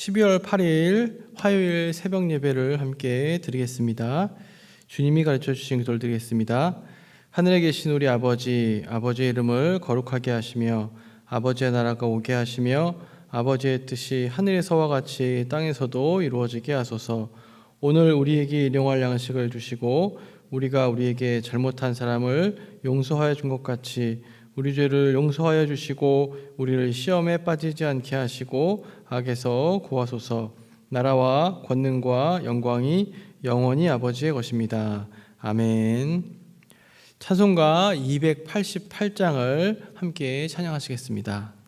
12월 8일 화요일 새벽 예배를 함께 드리겠습니다. 주님이 가르쳐 주신 기도를 드리겠습니다. 하늘에 계신 우리 아버지, 아버지의 이름을 거룩하게 하시며 아버지의 나라가 오게 하시며 아버지의 뜻이 하늘에서와 같이 땅에서도 이루어지게 하소서. 오늘 우리에게 일용할 양식을 주시고 우리가 우리에게 잘못한 사람을 용서하여 준 것 같이 우리 죄를 용서하여 주시고 우리를 시험에 빠지지 않게 하시고 악에서 구하소서. 나라와 권능과 영광이 영원히 아버지의 것입니다. 아멘. 찬송가 288장을 함께 찬양하시겠습니다.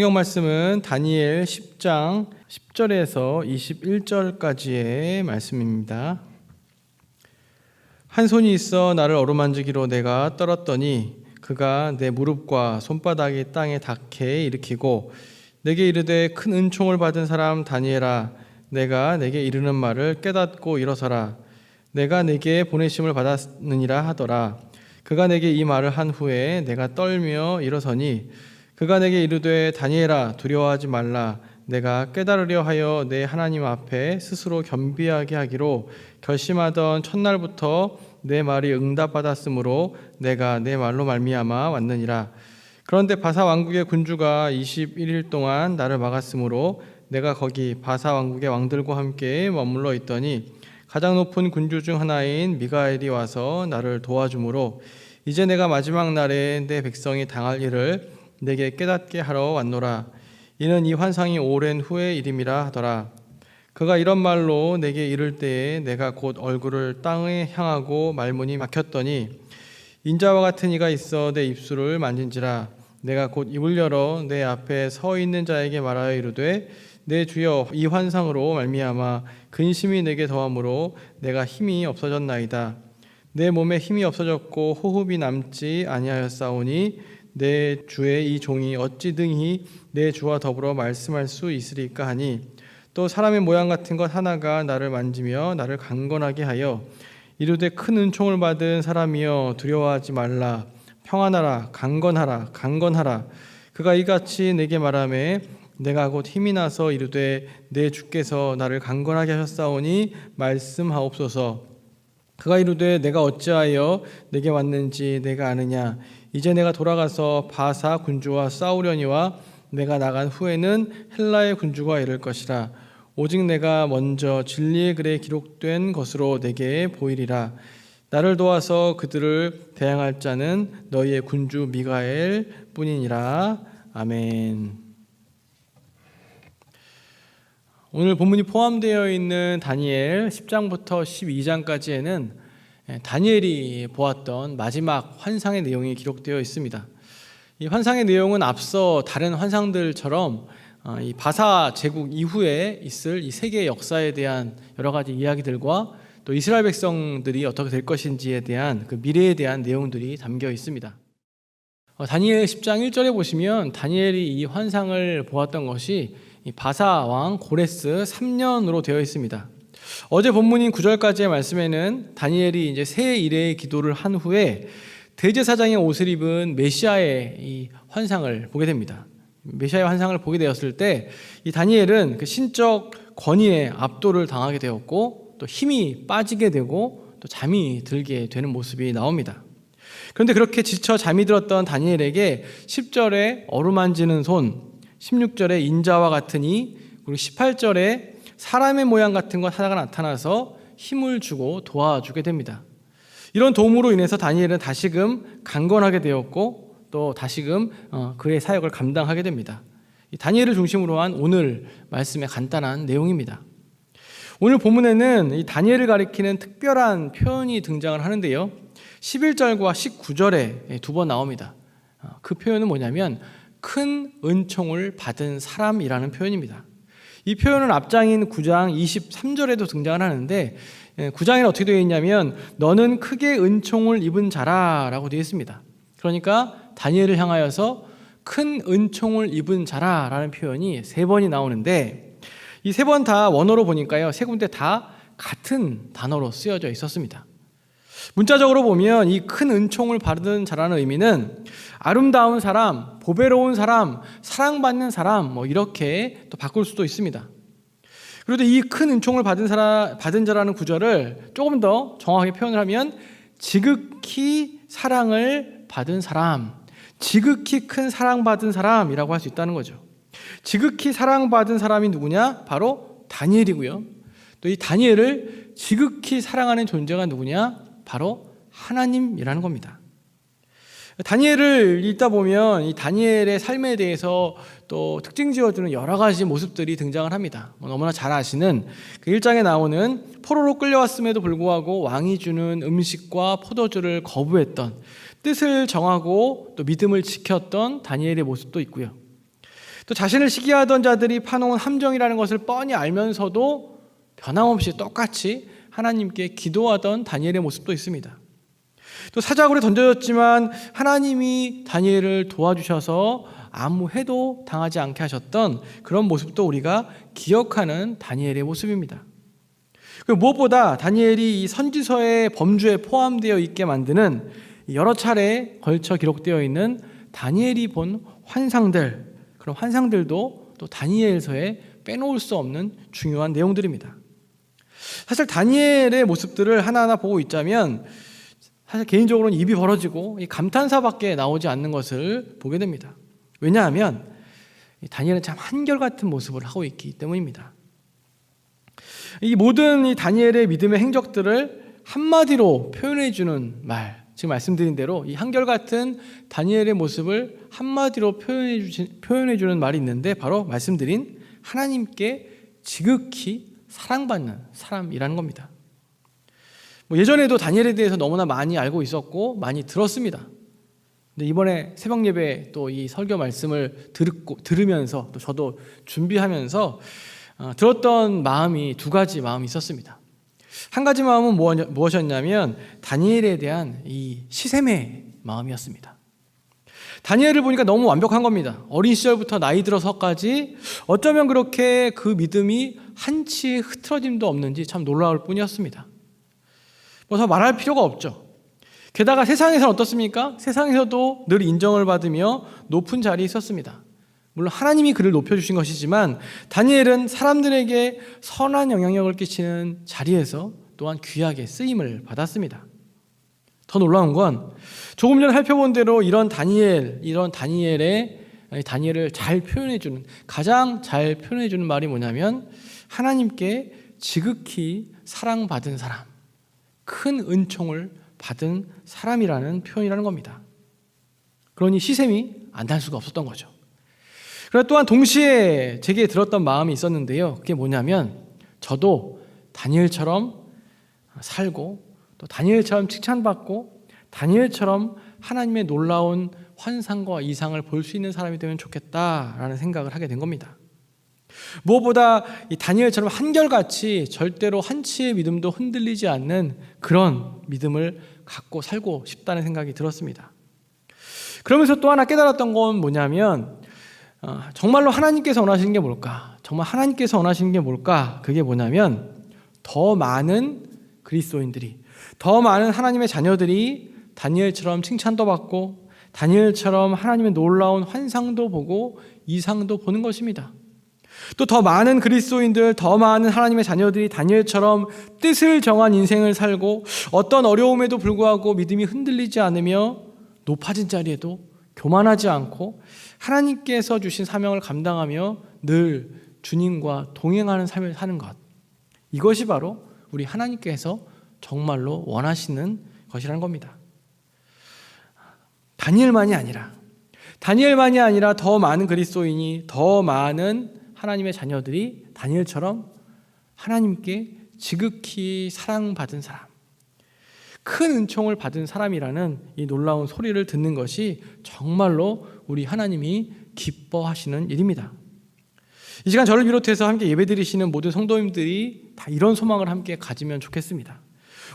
성경 말씀은 다니엘 10장 10절에서 21절까지의 말씀입니다. 한 손이 있어 나를 어루만지기로 내가 떨었더니 그가 내 무릎과 손바닥이 땅에 닿게 일으키고 내게 이르되 큰 은총을 받은 사람 다니엘아 내가 내게 이르는 말을 깨닫고 일어서라 내가 내게 보내심을 받았느니라 하더라 그가 내게 이 말을 한 후에 내가 떨며 일어서니 그가 내게 이르되 다니엘아 두려워하지 말라. 내가 깨달으려 하여 내 하나님 앞에 스스로 겸비하게 하기로 결심하던 첫날부터 내 말이 응답받았으므로 내가 내 말로 말미암아 왔느니라. 그런데 바사 왕국의 군주가 21일 동안 나를 막았으므로 내가 거기 바사 왕국의 왕들과 함께 머물러 있더니 가장 높은 군주 중 하나인 미가엘이 와서 나를 도와주므로 이제 내가 마지막 날에 내 백성이 당할 일을 내게 깨닫게 하러 왔노라. 이는 이 환상이 오랜 후의 일임이라 하더라. 그가 이런 말로 내게 이를 때에 내가 곧 얼굴을 땅에 향하고 말문이 막혔더니 인자와 같은 이가 있어 내 입술을 만진지라. 내가 곧 입을 열어 내 앞에 서 있는 자에게 말하여 이르되 내 주여 이 환상으로 말미암아 근심이 내게 더함으로 내가 힘이 없어졌나이다. 내 몸에 힘이 없어졌고 호흡이 남지 아니하였사오니 내 주의 이 종이 어찌 등히 내 주와 더불어 말씀할 수 있으리까 하니? 또 사람의 모양 같은 것 하나가 나를 만지며 나를 강건하게 하여 이르되 큰 은총을 받은 사람이여 두려워하지 말라. 평안하라 강건하라 강건하라. 그가 이같이 내게 말하매 내가 곧 힘이 나서 이르되 내 주께서 나를 강건하게 하셨사오니 말씀하옵소서 그가 이르되 내가 어찌하여 내게 왔는지 내가 아느냐? 이제 내가 돌아가서 바사 군주와 싸우려니와 내가 나간 후에는 헬라의 군주가 이를 것이라. 오직 내가 먼저 진리의 글에 기록된 것으로 내게 보이리라. 나를 도와서 그들을 대항할 자는 너희의 군주 미가엘 뿐이니라. 아멘. 오늘 본문이 포함되어 있는 다니엘 10장부터 12장까지에는 예, 다니엘이 보았던 마지막 환상의 내용이 기록되어 있습니다. 이 환상의 내용은 앞서 다른 환상들처럼 어, 이 바사 제국 이후에 있을 이 세계 역사에 대한 여러 가지 이야기들과 또 이스라엘 백성들이 어떻게 될 것인지에 대한 그 미래에 대한 내용들이 담겨 있습니다. 어, 다니엘 10장 1절에 보시면 다니엘이 이 환상을 보았던 것이 이 바사 왕 고레스 3년으로 되어 있습니다. 어제 본문인 9절까지의 말씀에는 다니엘이 이제 새 일의 기도를 한 후에 대제사장의 옷을 입은 메시아의 이 환상을 보게 됩니다. 메시아의 환상을 보게 되었을 때 이 다니엘은 그 신적 권위에 압도를 당하게 되었고 또 힘이 빠지게 되고 또 잠이 들게 되는 모습이 나옵니다. 그런데 그렇게 지쳐 잠이 들었던 다니엘에게 10절에 어루만지는 손, 16절에 인자와 같으니 그리고 18절에 사람의 모양 같은 것 하나가 나타나서 힘을 주고 도와주게 됩니다. 이런 도움으로 인해서 다니엘은 다시금 강건하게 되었고 또 다시금 어, 그의 사역을 감당하게 됩니다. 이 다니엘을 중심으로 한 오늘 말씀의 간단한 내용입니다. 오늘 본문에는 이 다니엘을 가리키는 특별한 표현이 등장을 하는데요. 11절과 19절에 두 번 나옵니다. 어, 그 표현은 뭐냐면 큰 은총을 받은 사람이라는 표현입니다. 이 표현은 앞장인 9장 23절에도 등장을 하는데 9장에는 어떻게 되어 있냐면 너는 크게 은총을 입은 자라라고 되어 있습니다. 그러니까 다니엘을 향하여서 큰 은총을 입은 자라라는 표현이 세 번이 나오는데 이 세 번 다 원어로 보니까요. 세 군데 다 같은 단어로 쓰여져 있었습니다. 문자적으로 보면 이 큰 은총을 받은 자라는 의미는 아름다운 사람, 보배로운 사람, 사랑받는 사람 뭐 이렇게 또 바꿀 수도 있습니다. 그런데 이 큰 은총을 받은 사람 받은 자라는 구절을 조금 더 정확하게 표현을 하면 지극히 사랑을 받은 사람, 지극히 큰 사랑받은 사람이라고 할 수 있다는 거죠. 지극히 사랑받은 사람이 누구냐? 바로 다니엘이고요. 또 이 다니엘을 지극히 사랑하는 존재가 누구냐? 바로 하나님이라는 겁니다. 다니엘을 읽다 보면 이 다니엘의 삶에 대해서 또 특징 지어주는 여러 가지 모습들이 등장을 합니다. 뭐 너무나 잘 아시는 그 1장에 나오는 포로로 끌려왔음에도 불구하고 왕이 주는 음식과 포도주를 거부했던 뜻을 정하고 또 믿음을 지켰던 다니엘의 모습도 있고요. 또 자신을 시기하던 자들이 파놓은 함정이라는 것을 뻔히 알면서도 변함없이 똑같이 하나님께 기도하던 다니엘의 모습도 있습니다. 또 사자굴에 던져졌지만 하나님이 다니엘을 도와주셔서 아무 해도 당하지 않게 하셨던 그런 모습도 우리가 기억하는 다니엘의 모습입니다. 그 무엇보다 다니엘이 이 선지서의 범주에 포함되어 있게 만드는 여러 차례 걸쳐 기록되어 있는 다니엘이 본 환상들, 그런 환상들도 또 다니엘서에 빼놓을 수 없는 중요한 내용들입니다. 사실 다니엘의 모습들을 하나하나 보고 있자면 사실 개인적으로는 입이 벌어지고 이 감탄사밖에 나오지 않는 것을 보게 됩니다. 왜냐하면 이 다니엘은 참 한결같은 모습을 하고 있기 때문입니다. 이 모든 이 다니엘의 믿음의 행적들을 한마디로 표현해 주는 말, 지금 말씀드린 대로 이 한결같은 다니엘의 모습을 한마디로 표현해 주는 말이 있는데 바로 말씀드린 하나님께 지극히 사랑받는 사람이라는 겁니다. 뭐 예전에도 다니엘에 대해서 너무나 많이 알고 있었고 많이 들었습니다. 근데 이번에 새벽 예배 또 이 설교 말씀을 듣고 들으면서 또 저도 준비하면서 어, 들었던 마음이 두 가지 마음이 있었습니다. 한 가지 마음은 무엇- 무엇이었냐면 다니엘에 대한 이 시샘의 마음이었습니다. 다니엘을 보니까 너무 완벽한 겁니다. 어린 시절부터 나이 들어서까지 어쩌면 그렇게 그 믿음이 한치의 흐트러짐도 없는지 참 놀라울 뿐이었습니다. 뭐 더 말할 필요가 없죠. 게다가 세상에서는 어떻습니까? 세상에서도 늘 인정을 받으며 높은 자리에 있었습니다. 물론 하나님이 그를 높여주신 것이지만 다니엘은 사람들에게 선한 영향력을 끼치는 자리에서 또한 귀하게 쓰임을 받았습니다. 더 놀라운 건 조금 전에 살펴본 대로 이런 다니엘, 이런 다니엘의 다니엘을 잘 표현해 주는 가장 잘 표현해 주는 말이 뭐냐면 하나님께 지극히 사랑받은 사람, 큰 은총을 받은 사람이라는 표현이라는 겁니다. 그러니 시샘이 안 날 수가 없었던 거죠. 그리고 또한 동시에 제게 들었던 마음이 있었는데요. 그게 뭐냐면 저도 다니엘처럼 살고 또 다니엘처럼 칭찬받고 다니엘처럼 하나님의 놀라운 환상과 이상을 볼 수 있는 사람이 되면 좋겠다라는 생각을 하게 된 겁니다. 무엇보다 이 다니엘처럼 한결같이 절대로 한치의 믿음도 흔들리지 않는 그런 믿음을 갖고 살고 싶다는 생각이 들었습니다. 그러면서 또 하나 깨달았던 건 뭐냐면 어, 정말로 하나님께서 원하시는 게 뭘까? 정말 하나님께서 원하시는 게 뭘까? 그게 뭐냐면 더 많은 그리스도인들이 더 많은 하나님의 자녀들이 다니엘처럼 칭찬도 받고 다니엘처럼 하나님의 놀라운 환상도 보고 이상도 보는 것입니다. 또 더 많은 그리스도인들, 더 많은 하나님의 자녀들이 다니엘처럼 뜻을 정한 인생을 살고 어떤 어려움에도 불구하고 믿음이 흔들리지 않으며 높아진 자리에도 교만하지 않고 하나님께서 주신 사명을 감당하며 늘 주님과 동행하는 삶을 사는 것. 이것이 바로 우리 하나님께서 정말로 원하시는 것이라는 겁니다. 다니엘만이 아니라 다니엘만이 아니라 더 많은 그리스도인이 더 많은 하나님의 자녀들이 다니엘처럼 하나님께 지극히 사랑받은 사람, 큰 은총을 받은 사람이라는 이 놀라운 소리를 듣는 것이 정말로 우리 하나님이 기뻐하시는 일입니다. 이 시간 저를 비롯해서 함께 예배드리시는 모든 성도님들이 다 이런 소망을 함께 가지면 좋겠습니다.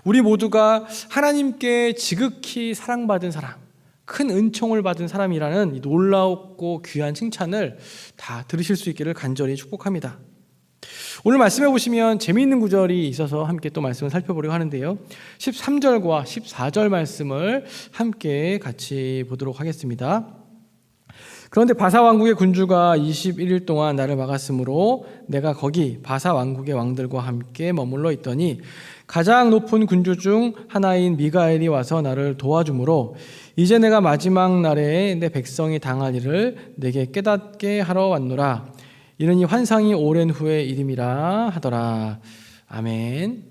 우리 모두가 하나님께 지극히 사랑받은 사람, 큰 은총을 받은 사람이라는 이 놀라웠고 귀한 칭찬을 다 들으실 수 있기를 간절히 축복합니다. 오늘 말씀해 보시면 재미있는 구절이 있어서 함께 또 말씀을 살펴보려고 하는데요. 13절과 14절 말씀을 함께 같이 보도록 하겠습니다. 그런데 바사 왕국의 군주가 21일 동안 나를 막았으므로 내가 거기 바사 왕국의 왕들과 함께 머물러 있더니 가장 높은 군주 중 하나인 미가엘이 와서 나를 도와주므로 이제 내가 마지막 날에 내 백성이 당할 일을 내게 깨닫게 하러 왔노라. 이는 이 환상이 오랜 후의 일임이라 하더라. 아멘.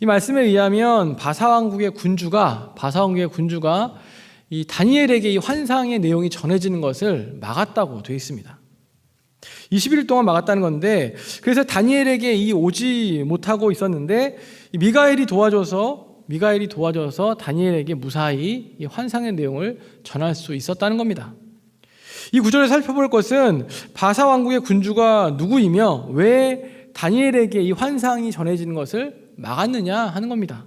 이 말씀에 의하면 바사 왕국의 군주가 바사 왕국의 군주가 이 다니엘에게 이 환상의 내용이 전해지는 것을 막았다고 되어 있습니다. 20일 동안 막았다는 건데 그래서 다니엘에게 이 오지 못하고 있었는데 이 미가엘이 도와줘서 미가엘이 도와줘서 다니엘에게 무사히 이 환상의 내용을 전할 수 있었다는 겁니다. 이 구절을 살펴볼 것은 바사 왕국의 군주가 누구이며 왜 다니엘에게 이 환상이 전해지는 것을 막았느냐 하는 겁니다.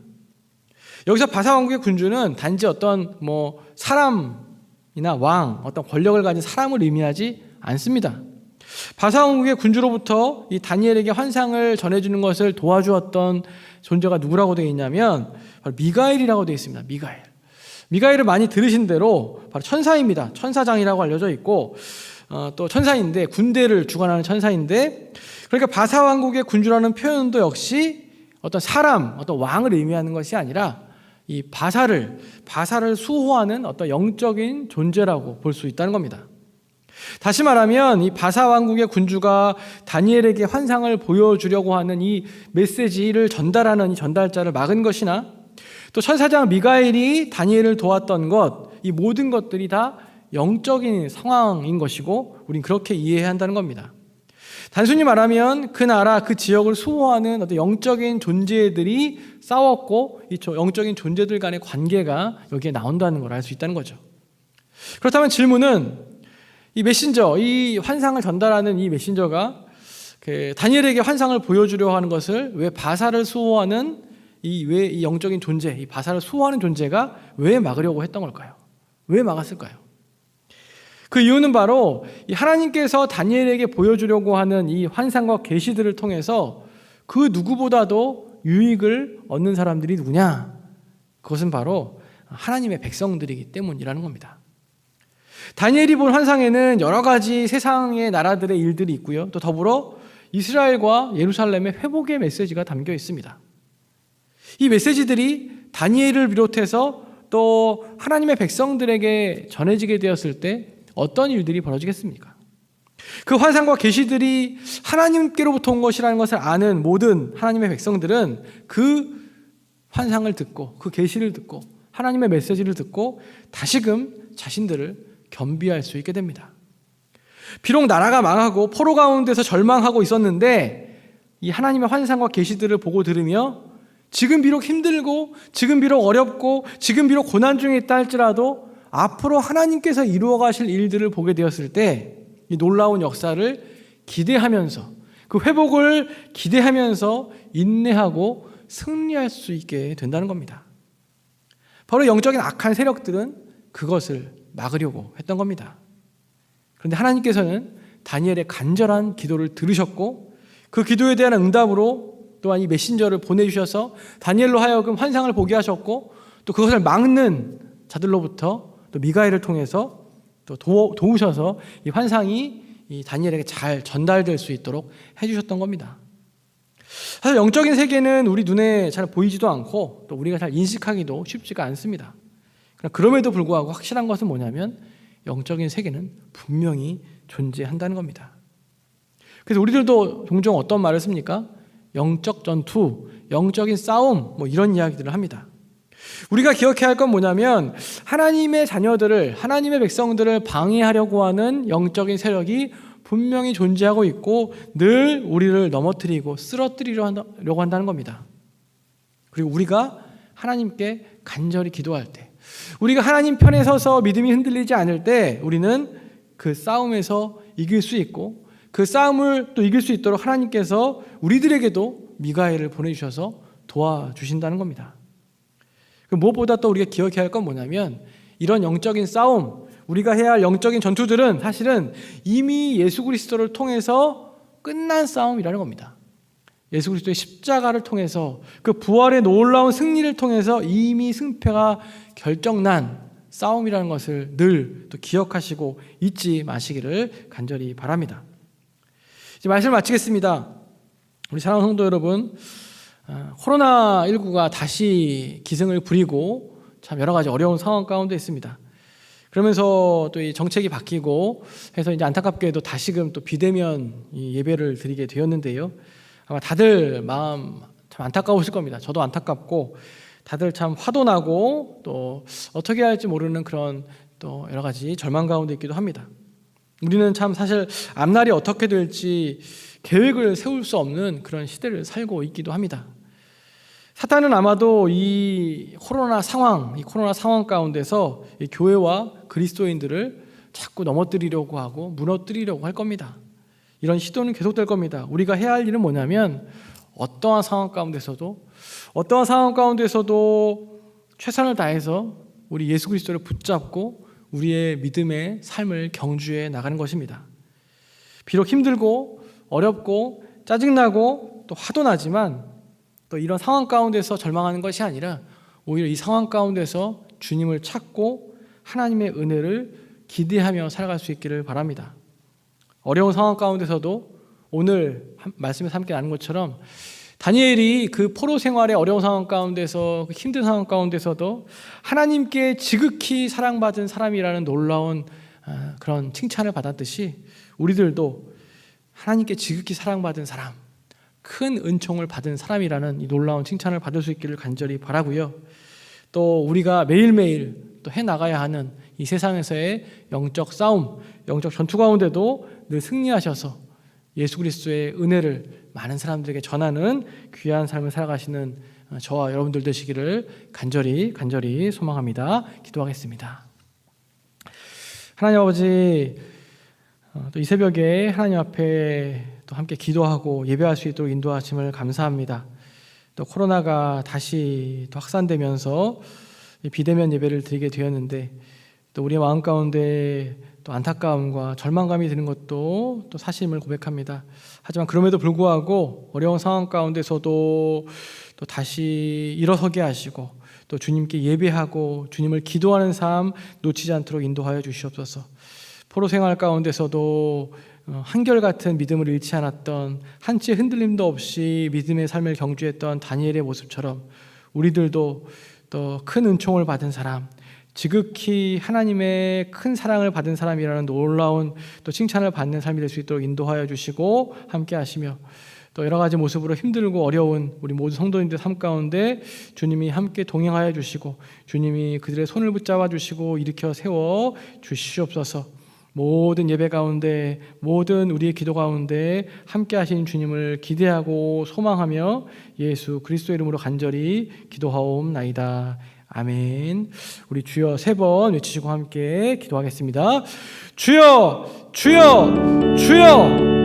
여기서 바사 왕국의 군주는 단지 어떤 뭐 사람이나 왕, 어떤 권력을 가진 사람을 의미하지 않습니다. 바사 왕국의 군주로부터 이 다니엘에게 환상을 전해주는 것을 도와주었던 존재가 누구라고 되어 있냐면 바로 미가엘이라고 되어 있습니다. 미가엘. 미가엘을 많이 들으신 대로 바로 천사입니다. 천사장이라고 알려져 있고 어, 또 천사인데 군대를 주관하는 천사인데 그러니까 바사 왕국의 군주라는 표현도 역시 어떤 사람, 어떤 왕을 의미하는 것이 아니라 이 바사를 바사를 수호하는 어떤 영적인 존재라고 볼 수 있다는 겁니다. 다시 말하면 이 바사 왕국의 군주가 다니엘에게 환상을 보여주려고 하는 이 메시지를 전달하는 이 전달자를 막은 것이나 또 천사장 미가엘이 다니엘을 도왔던 것, 이 모든 것들이 다 영적인 상황인 것이고 우린 그렇게 이해해야 한다는 겁니다. 단순히 말하면 그 나라, 그 지역을 수호하는 어떤 영적인 존재들이 싸웠고 이 영적인 존재들 간의 관계가 여기에 나온다는 걸 알 수 있다는 거죠. 그렇다면 질문은 이 메신저, 이 환상을 전달하는 이 메신저가 그 다니엘에게 환상을 보여주려 하는 것을 왜 바사를 수호하는 이 왜 이 영적인 존재, 이 바사를 수호하는 존재가 왜 막으려고 했던 걸까요? 왜 막았을까요? 그 이유는 바로 이 하나님께서 다니엘에게 보여주려고 하는 이 환상과 계시들을 통해서 그 누구보다도 유익을 얻는 사람들이 누구냐? 그것은 바로 하나님의 백성들이기 때문이라는 겁니다. 다니엘이 본 환상에는 여러 가지 세상의 나라들의 일들이 있고요. 또 더불어 이스라엘과 예루살렘의 회복의 메시지가 담겨 있습니다. 이 메시지들이 다니엘을 비롯해서 또 하나님의 백성들에게 전해지게 되었을 때 어떤 일들이 벌어지겠습니까? 그 환상과 계시들이 하나님께로부터 온 것이라는 것을 아는 모든 하나님의 백성들은 그 환상을 듣고 그 계시를 듣고 하나님의 메시지를 듣고 다시금 자신들을 겸비할 수 있게 됩니다. 비록 나라가 망하고 포로 가운데서 절망하고 있었는데 이 하나님의 환상과 계시들을 보고 들으며 지금 비록 힘들고 지금 비록 어렵고 지금 비록 고난 중에 있다 할지라도 앞으로 하나님께서 이루어 가실 일들을 보게 되었을 때 이 놀라운 역사를 기대하면서 그 회복을 기대하면서 인내하고 승리할 수 있게 된다는 겁니다. 바로 영적인 악한 세력들은 그것을 막으려고 했던 겁니다. 그런데 하나님께서는 다니엘의 간절한 기도를 들으셨고 그 기도에 대한 응답으로 또한 이 메신저를 보내주셔서 다니엘로 하여금 환상을 보게 하셨고 또 그것을 막는 자들로부터 또 미가엘을 통해서 또 도, 도우셔서 이 환상이 이 다니엘에게 잘 전달될 수 있도록 해주셨던 겁니다. 사실 영적인 세계는 우리 눈에 잘 보이지도 않고 또 우리가 잘 인식하기도 쉽지가 않습니다. 그럼에도 불구하고 확실한 것은 뭐냐면 영적인 세계는 분명히 존재한다는 겁니다. 그래서 우리들도 종종 어떤 말을 씁니까? 영적 전투, 영적인 싸움, 뭐 이런 이야기들을 합니다. 우리가 기억해야 할 건 뭐냐면 하나님의 자녀들을 하나님의 백성들을 방해하려고 하는 영적인 세력이 분명히 존재하고 있고 늘 우리를 넘어뜨리고 쓰러뜨리려고 한다는 겁니다. 그리고 우리가 하나님께 간절히 기도할 때 우리가 하나님 편에 서서 믿음이 흔들리지 않을 때 우리는 그 싸움에서 이길 수 있고 그 싸움을 또 이길 수 있도록 하나님께서 우리들에게도 미가엘을 보내주셔서 도와주신다는 겁니다. 그 무엇보다 또 우리가 기억해야 할 건 뭐냐면 이런 영적인 싸움, 우리가 해야 할 영적인 전투들은 사실은 이미 예수 그리스도를 통해서 끝난 싸움이라는 겁니다. 예수 그리스도의 십자가를 통해서 그 부활의 놀라운 승리를 통해서 이미 승패가 결정난 싸움이라는 것을 늘 또 기억하시고 잊지 마시기를 간절히 바랍니다. 이제 말씀을 마치겠습니다. 우리 사랑하는 성도 여러분, 아, 코로나19가 다시 기승을 부리고 참 여러 가지 어려운 상황 가운데 있습니다. 그러면서 또 이 정책이 바뀌고 해서 이제 안타깝게도 다시금 또 비대면 이 예배를 드리게 되었는데요. 아마 다들 마음 참 안타까우실 겁니다. 저도 안타깝고 다들 참 화도 나고 또 어떻게 할지 모르는 그런 또 여러 가지 절망 가운데 있기도 합니다. 우리는 참 사실 앞날이 어떻게 될지 계획을 세울 수 없는 그런 시대를 살고 있기도 합니다. 사탄은 아마도 이 코로나 상황, 이 코로나 상황 가운데서 이 교회와 그리스도인들을 자꾸 넘어뜨리려고 하고 무너뜨리려고 할 겁니다. 이런 시도는 계속될 겁니다. 우리가 해야 할 일은 뭐냐면 어떠한 상황 가운데서도 어떠한 상황 가운데서도 최선을 다해서 우리 예수 그리스도를 붙잡고 우리의 믿음의 삶을 경주해 나가는 것입니다. 비록 힘들고 어렵고 짜증나고 또 화도 나지만 또 이런 상황 가운데서 절망하는 것이 아니라 오히려 이 상황 가운데서 주님을 찾고 하나님의 은혜를 기대하며 살아갈 수 있기를 바랍니다. 어려운 상황 가운데서도 오늘 말씀에서 함께 나눈 것처럼 다니엘이 그 포로 생활의 어려운 상황 가운데서 그 힘든 상황 가운데서도 하나님께 지극히 사랑받은 사람이라는 놀라운 아, 그런 칭찬을 받았듯이 우리들도 하나님께 지극히 사랑받은 사람, 큰 은총을 받은 사람이라는 이 놀라운 칭찬을 받을 수 있기를 간절히 바라고요. 또 우리가 매일매일 또 해 나가야 하는 이 세상에서의 영적 싸움, 영적 전투 가운데도 늘 승리하셔서 예수 그리스도의 은혜를 많은 사람들에게 전하는 귀한 삶을 살아가시는 저와 여러분들 되시기를 간절히 간절히 소망합니다. 기도하겠습니다. 하나님 아버지 어, 또 이 새벽에 하나님 앞에 또 함께 기도하고 예배할 수 있도록 인도하심을 감사합니다. 또 코로나가 다시 또 확산되면서 이 비대면 예배를 드리게 되었는데 또 우리의 마음 가운데 또 안타까움과 절망감이 드는 것도 또 사실임을 고백합니다. 하지만 그럼에도 불구하고 어려운 상황 가운데서도 또 다시 일어서게 하시고 또 주님께 예배하고 주님을 기도하는 삶 놓치지 않도록 인도하여 주시옵소서. 포로 생활 가운데서도 어, 한결같은 믿음을 잃지 않았던 한치의 흔들림도 없이 믿음의 삶을 경주했던 다니엘의 모습처럼 우리들도 또 큰 은총을 받은 사람, 지극히 하나님의 큰 사랑을 받은 사람이라는 놀라운 또 칭찬을 받는 삶이 될 수 있도록 인도하여 주시고 함께 하시며 또 여러 가지 모습으로 힘들고 어려운 우리 모두 성도님들 삶 가운데 주님이 함께 동행하여 주시고 주님이 그들의 손을 붙잡아 주시고 일으켜 세워 주시옵소서. 모든 예배 가운데 모든 우리의 기도 가운데 함께 하신 주님을 기대하고 소망하며 예수 그리스도 이름으로 간절히 기도하옵나이다. 아멘. 우리 주여 세 번 외치시고 함께 기도하겠습니다. 주여, 주여, 주여.